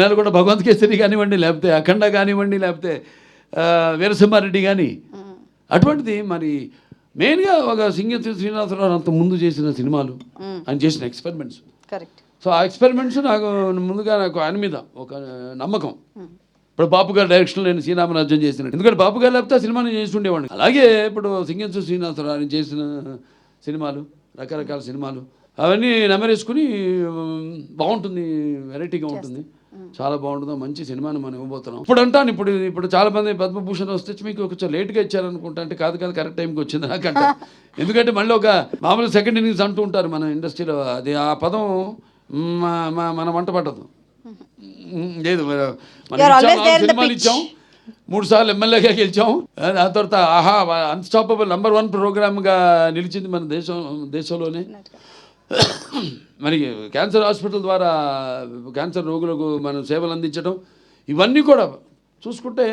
నెలకొండ భగవంత్ కేసరి కానివ్వండి లేకపోతే అఖండ కానివ్వండి లేకపోతే వీరసింహారెడ్డి కానీ అటువంటిది మరి మెయిన్గా ఒక సింగతి శ్రీనివాసరావు అంత ముందు చేసిన సినిమాలు ఆయన చేసిన ఎక్స్పెరిమెంట్స్. కరెక్ట్. సో ఆ ఎక్స్పెరిమెంట్స్ నాకు ముందుగా నాకు ఆయన మీద ఒక నమ్మకం. ఇప్పుడు బాపు గారు డైరెక్షన్ నేను శ్రీరామరాజ్యం చేసినట్టు. ఎందుకంటే బాపు గారు లేకపోతే ఆ సినిమాని చేసి ఉండేవాడిని అలాగే ఇప్పుడు సింగంసు శ్రీనివాసరావు ఆయన చేసిన సినిమాలు రకరకాల సినిమాలు అవన్నీ నెమరేసుకుని బాగుంటుంది వెరైటీగా ఉంటుంది. చాలా బాగుంటుంది మంచి సినిమాని మనం ఇవ్వబోతున్నాం. ఇప్పుడు అంటాను ఇప్పుడు ఇప్పుడు చాలా మంది పద్మభూషణ్ వస్తే మీకు కొంచెం లేట్గా ఇచ్చారనుకుంటా అంటే కాదు కాదు కరెక్ట్ టైంకి వచ్చింది నాకంట ఎందుకంటే మళ్ళీ ఒక మామూలు సెకండ్ ఇన్నింగ్స్ అంటూ ఉంటారు మన ఇండస్ట్రీలో. అది ఆ పదం మన వంట పట్టదు. లేదు సినిమాలు. ఇచ్చాం మూడు సార్లు ఎమ్మెల్యేగా గెలిచాం. ఆ తర్వాత ఆహా అన్స్టాపబుల్ నంబర్ వన్ ప్రోగ్రామ్గా నిలిచింది మన దేశం దేశంలోనే. మరి క్యాన్సర్ హాస్పిటల్ ద్వారా క్యాన్సర్ రోగులకు మనం సేవలు అందించడం ఇవన్నీ కూడా చూసుకుంటే